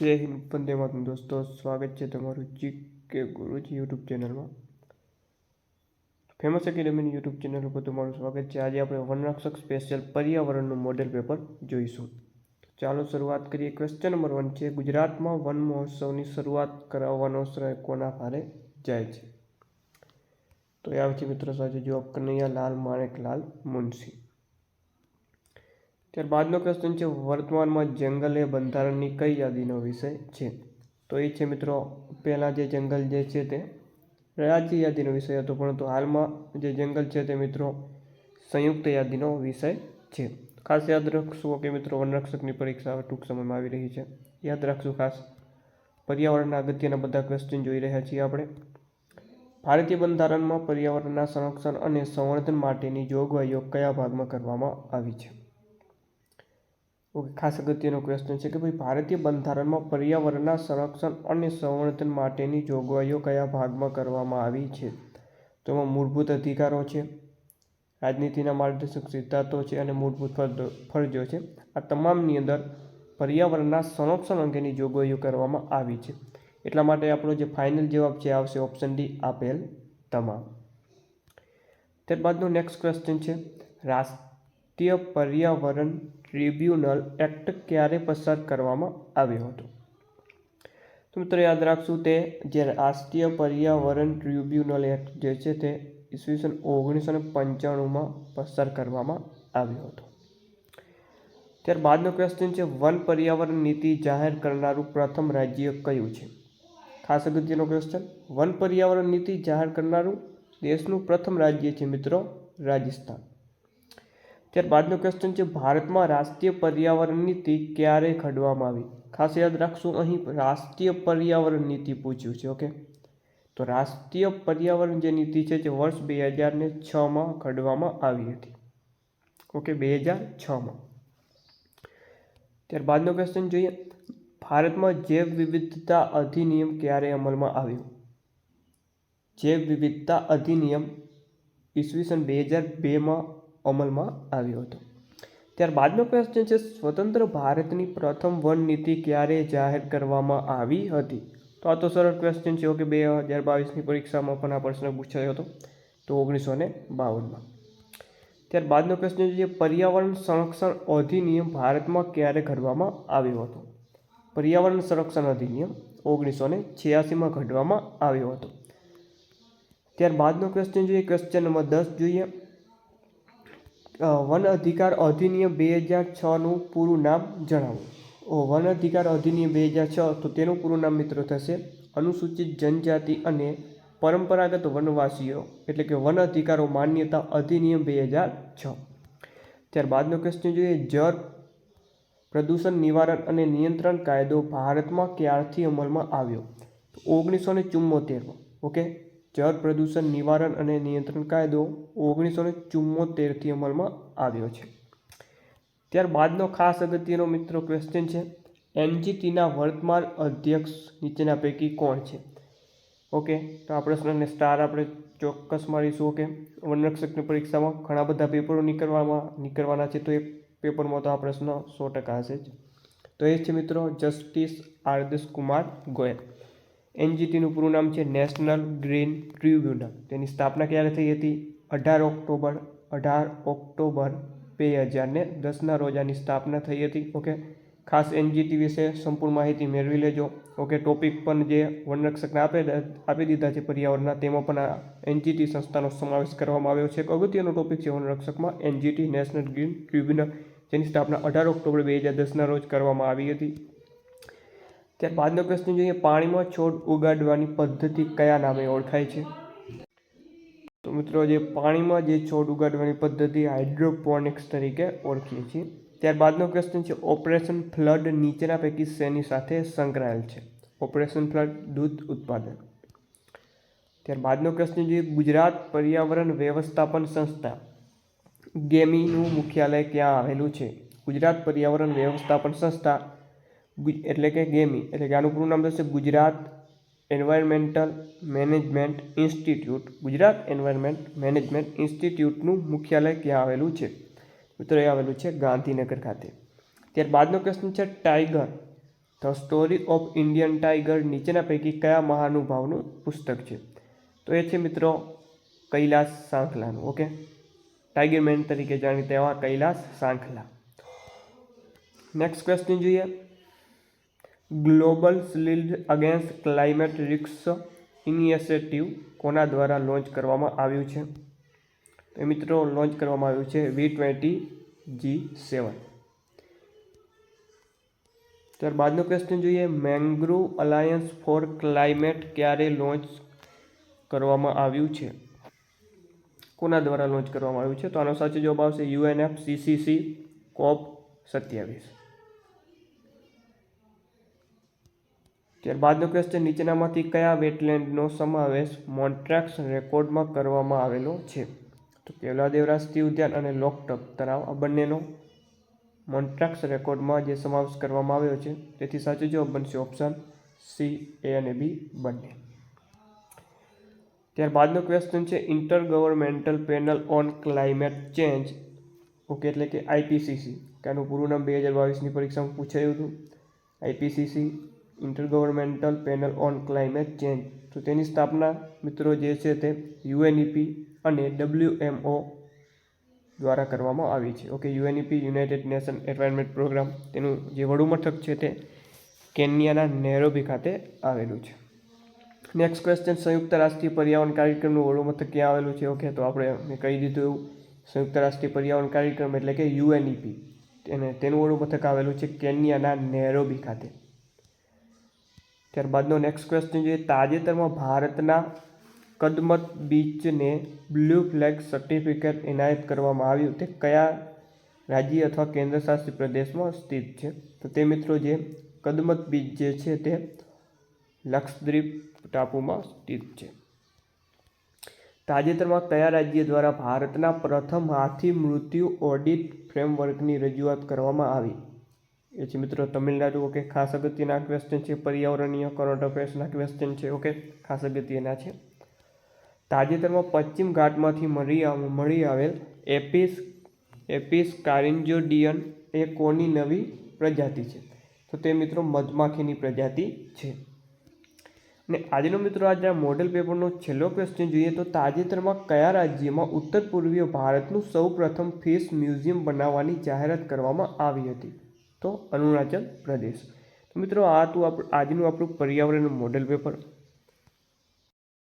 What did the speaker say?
જય હિન્દ, વંદે માતરમ દોસ્તો. સ્વાગત છે તમારું જી કે ગુરુજી યુટ્યુબ ચેનલમાં. ફેમસ એકેડેમીની યુટ્યુબ ચેનલ ઉપર તમારું સ્વાગત છે. આજે આપણે વનરક્ષક સ્પેશિયલ પર્યાવરણનું મોડેલ પેપર જોઈશું. ચાલો શરૂઆત કરીએ. ક્વેશ્ચન નંબર વન છે, ગુજરાતમાં વન મહોત્સવની શરૂઆત કરાવવાનો શ્રેય કોના ભારે જાય છે? તો એ આવે છે મિત્રો સાથે જવાબ કનૈયાલાલ માણેકલાલ મુનશી. ત્યારબાદનો ક્વેશ્ચન છે, વર્તમાનમાં જંગલ એ બંધારણની કઈ યાદીનો વિષય છે? તો એ છે મિત્રો, પહેલાં જે જંગલ જે છે તે રાજ્ય યાદીનો વિષય હતો, પરંતુ હાલમાં જે જંગલ છે તે મિત્રો સંયુક્ત યાદીનો વિષય છે. ખાસ યાદ રાખશું કે મિત્રો, વનરક્ષકની પરીક્ષા ટૂંક સમયમાં આવી રહી છે. યાદ રાખશું ખાસ, પર્યાવરણના અગત્યના બધા ક્વેશ્ચન જોઈ રહ્યા છીએ આપણે. ભારતીય બંધારણમાં પર્યાવરણના સંરક્ષણ અને સંવર્ધન માટેની જોગવાઈઓ કયા ભાગમાં કરવામાં આવી છે? ખાસ અગત્યનો ક્વેશ્ચન છે કે ભાઈ, ભારતીય બંધારણમાં પર્યાવરણના સંરક્ષણ અને સંવર્ધન માટેની જોગવાઈઓ કયા ભાગમાં કરવામાં આવી છે? તો એમાં મૂળભૂત અધિકારો છે, રાજનીતિના માર્ગદર્શક સિદ્ધાંતો છે અને મૂળભૂત ફરજો છે. આ તમામની અંદર પર્યાવરણના સંરક્ષણ અંગેની જોગવાઈઓ કરવામાં આવી છે. એટલા માટે આપણો જે ફાઇનલ જવાબ છે આવશે ઓપ્શન ડી આપેલ તમામ. ત્યારબાદનો નેક્સ્ટ ક્વેશ્ચન છે રાષ્ટ્રીય પર્યાવરણ ટ્રિબ્યુનલ એક્ટ ક્યારે પસાર કરવામાં આવ્યો હતો? તો મિત્રો યાદ રાખશું તે જે રાષ્ટ્રીય પર્યાવરણ ટ્રિબ્યુનલ એક્ટ જે છે તે ઈસવીસન ઓગણીસો ને પંચાણુંમાં પસાર કરવામાં આવ્યો હતો. ત્યારબાદનો ક્વેશ્ચન છે, વન પર્યાવરણ નીતિ જાહેર કરનારું પ્રથમ રાજ્ય કયું છે? ખાસ અગત્યનો ક્વેશ્ચન વન પર્યાવરણ નીતિ જાહેર કરનારું દેશનું પ્રથમ રાજ્ય છે મિત્રો રાજસ્થાન. ત્યારબાદનો ક્વેશ્ચન છે, ભારતમાં રાષ્ટ્રીય પર્યાવરણ નીતિ ક્યારે ઘડવામાં આવી? ખાસ યાદ રાખશું, અહીં રાષ્ટ્રીય પર્યાવરણ નીતિ પૂછ્યું છે ઓકે તો રાષ્ટ્રીય પર્યાવરણ જે નીતિ છે જે વર્ષ બે હજાર ને છમાં ઘડવામાં આવી હતી. ઓકે બે હજાર છમાં ત્યારબાદનો ક્વેશ્ચન જોઈએ, ભારતમાં જૈવ વિવિધતા અધિનિયમ ક્યારે અમલમાં આવ્યો? જૈવ વિવિધતા અધિનિયમ ઈસવીસન બે હજાર બેમાં અમલમાં આવ્યો હતો. ત્યારબાદનો ક્વેશ્ચન છે, સ્વતંત્ર ભારતની પ્રથમ વન નીતિ ક્યારે જાહેર કરવામાં આવી હતી? તો આ તો સરળ ક્વેશ્ચન છે, ઓકે, બે હજાર બાવીસની પરીક્ષામાં પણ આ પ્રશ્ન પૂછાયો હતો, તો ઓગણીસો ને બાવનમાં. ત્યારબાદનો ક્વેશ્ચન છે, પર્યાવરણ સંરક્ષણ અધિનિયમ ભારતમાં ક્યારે ઘડવામાં આવ્યો હતો? પર્યાવરણ સંરક્ષણ અધિનિયમ ઓગણીસો ને છ્યાસીમાં ઘડવામાં આવ્યો હતો. ત્યારબાદનો ક્વેશ્ચન જોઈએ ક્વેશ્ચન નંબર દસ જોઈએ. વન અધિકાર અધિનિયમ બે હજાર છનું પૂરું નામ જણાવો. વન અધિકાર અધિનિયમ બે હજાર છ તો તેનું પૂરું નામ મિત્રો થશે અનુસૂચિત જનજાતિ અને પરંપરાગત વનવાસીઓ, એટલે કે વન અધિકારો માન્યતા અધિનિયમ બે હજાર છ. ત્યારબાદનો ક્વેશ્ચન જોઈએ, જળ પ્રદૂષણ નિવારણ અને નિયંત્રણ કાયદો ભારતમાં ક્યારથી અમલમાં આવ્યો? ઓગણીસો ને ચુમ્મોતેરમાં ઓકે? જળ પ્રદૂષણ નિવારણ અને નિયંત્રણ કાયદો ઓગણીસો ને ચુમ્મોતેરથી અમલમાં આવ્યો છે. ત્યારબાદનો ખાસ અગત્યનો મિત્રો ક્વેશ્ચન છે, એનજીટીના વર્તમાન અધ્યક્ષ નીચેના પૈકી કોણ છે? ઓકે તો આ પ્રશ્નને સ્ટાર આપણે ચોક્કસ મારીશું ઓકે વનરક્ષકની પરીક્ષામાં ઘણા બધા પેપરો નીકળવામાં, નીકળવાના છે, તો એ પેપરમાં તો આ પ્રશ્ન સો ટકા હશે જ. તો એ છે મિત્રો, જસ્ટિસ આરદેશ કુમાર ગોયલ. એનજીટીનું પૂરું નામ છે નેશનલ ગ્રીન ટ્રિબ્યુનલ. તેની સ્થાપના ક્યારે થઈ હતી? અઢાર ઓક્ટોબર અઢાર ઓક્ટોબર બે હજાર ને દસના રોજ આની સ્થાપના થઈ હતી. ઓકે, ખાસ એનજીટી વિશે સંપૂર્ણ માહિતી મેળવી લેજો. ઓકે, ટોપિક પણ જે વનરક્ષકને આપે આપી દીધા છે પર્યાવરણના, તેમાં પણ આ એનજીટી સંસ્થાનો સમાવેશ કરવામાં આવ્યો છે. એક અગત્યનો ટોપિક છે વનરક્ષકમાં એનજીટી, નેશનલ ગ્રીન ટ્રિબ્યુનલ, જેની સ્થાપના અઢાર ઓક્ટોબર બે હજાર દસના રોજ કરવામાં આવી હતી. ત્યારબાદનો પ્રશ્ન જોઈએ પાણીમાં છોડ ઉગાડવાની પદ્ધતિ કયા નામે ઓળખાય છે? તો મિત્રો, જે પાણીમાં જે છોડ ઉગાડવાની પદ્ધતિ હાઇડ્રોપોનિક્સ તરીકે ઓળખીએ છીએ. ત્યારબાદનો પ્રશ્ન છે, ઓપરેશન ફ્લડ નીચેના પૈકી શેની સાથે સંકળાયેલ છે? ઓપરેશન ફ્લડ દૂધ ઉત્પાદન. ત્યારબાદનો પ્રશ્ન જોઈએ ગુજરાત પર્યાવરણ વ્યવસ્થાપન સંસ્થા ગેમીનું મુખ્યાલય ક્યાં આવેલું છે? ગુજરાત પર્યાવરણ વ્યવસ્થાપન સંસ્થા એટલે કે ગેમી એટલે કે આનું પૂરું નામ થશે Gujarat Environmental Management Institute Gujarat Environment Management ઇન્સ્ટિટ્યૂટનું મુખ્યાલય ક્યાં આવેલું છે? મિત્રો એ આવેલું છે ગાંધીનગર ખાતે. ત્યારબાદનો ક્વેશ્ચન છે tiger. The story of Indian tiger નીચેના પૈકી કયા મહાનુભાવનું પુસ્તક છે? તો એ છે મિત્રો કૈલાસ સાંખલાનું, ઓકે? ટાઈગર મેન તરીકે જાણીતા એવા કૈલાસ સાંખલા. નેક્સ્ટ ક્વેશ્ચન જોઈએ. Global shield against climate risks initiative કોના દ્વારા લોન્ચ કરવામાં આવ્યું છે? એ મિત્રો, લોન્ચ કરવામાં આવ્યું છે વી ટ્વેન્ટી જી સેવન. ત્યારબાદનો ક્વેશ્ચન જોઈએ, મેંગ્રુવ અલાયન્સ ફોર ક્લાઇમેટ ક્યારે લોન્ચ કરવામાં આવ્યું છે? કોના દ્વારા લોન્ચ કરવામાં આવ્યું છે? તો આનો સાચો જવાબ આવશે યુએનએફ સીસીસી કોપ સત્યાવીસ. ત્યારબાદનો ક્વેશ્ચન નીચેનામાંથી કયા વેટલેન્ડનો સમાવેશ મોન્ટ્રાક્સ રેકોર્ડમાં કરવામાં આવેલો છે? તો કેવલા રાષ્ટ્રીય ઉદ્યાન અને લોકટક તળાવ આ બંનેનો મોન્ટ્રાક્સ રેકોર્ડમાં જે સમાવેશ કરવામાં આવ્યો છે, તેથી સાચો જવાબ બનશે ઓપ્શન સી એ અને બી બંને. ત્યારબાદનો ક્વેશ્ચન છે intergovernmental panel on climate change okay એટલે કે આઈપીસીસી કે આનું પૂરું નામ બે હજાર બાવીસની પરીક્ષામાં પૂછાયું હતું. IPCC intergovernmental panel on climate change. તો તેની સ્થાપના મિત્રો જે છે તે યુએનઈપી અને ડબલ્યુએમઓ દ્વારા કરવામાં આવી છે. Okay, UNEP, United Nation Environment Programme, તેનું જે વડુ મથક છે તે કેન્યાના નેરોબી ખાતે આવેલું છે. નેક્સ્ટ ક્વેશ્ચન, સંયુક્ત રાષ્ટ્રીય પર્યાવરણ કાર્યક્રમનું વડુમથક ક્યાં આવેલું છે? ઓકે, તો આપણે મેં કહી દીધું એવું. સંયુક્ત રાષ્ટ્રીય પર્યાવરણ કાર્યક્રમ એટલે કે યુએનઈપી. અને તેનું વડુમથક આવેલું છે કેન્યાના નેરોબી ખાતે. ત્યારબાદનો નેક્સ્ટ ક્વેશ્ચન જોઈએ. તાજેતરમાં ભારતના કદમત બીચને બ્લુ ફ્લેગ સર્ટિફિકેટ એનાયત કરવામાં આવ્યું. તે કયા રાજ્ય અથવા કેન્દ્રશાસિત પ્રદેશમાં સ્થિત છે? તો તે મિત્રો જે કદમત બીચ જે છે તે લક્ષદ્વીપ ટાપુમાં સ્થિત છે. તાજેતરમાં કયા રાજ્ય દ્વારા ભારતના પ્રથમ હાથી મૃત્યુ ઓડિટ ફ્રેમવર્કની રજૂઆત કરવામાં આવી? એ છે મિત્રો તમિલનાડુ ઓકે ખાસ અગત્યના ક્વેશ્ચન છે, પર્યાવરણીય કરંટ અફેર્સના ક્વેશ્ચન છે ઓકે ખાસ અગત્યના છે. તાજેતરમાં પશ્ચિમ ઘાટમાંથી મળી મળી આવેલ એપિસ એપિસ કારિન્જોડિયન એ કોની નવી પ્રજાતિ છે? તો તે મિત્રો મધમાખીની પ્રજાતિ છે. અને આજનો મિત્રો આજના મોડેલ પેપરનો છેલ્લો ક્વેશ્ચન જોઈએ તો તાજેતરમાં કયા રાજ્યમાં ઉત્તર પૂર્વીય ભારતનું સૌપ્રથમ ફિશ મ્યુઝિયમ બનાવવાની જાહેરાત કરવામાં આવી હતી? તો અરુણાચલ પ્રદેશ. તો મિત્રો આ હતું આજનું આપણું પર્યાવરણ મોડેલ પેપર.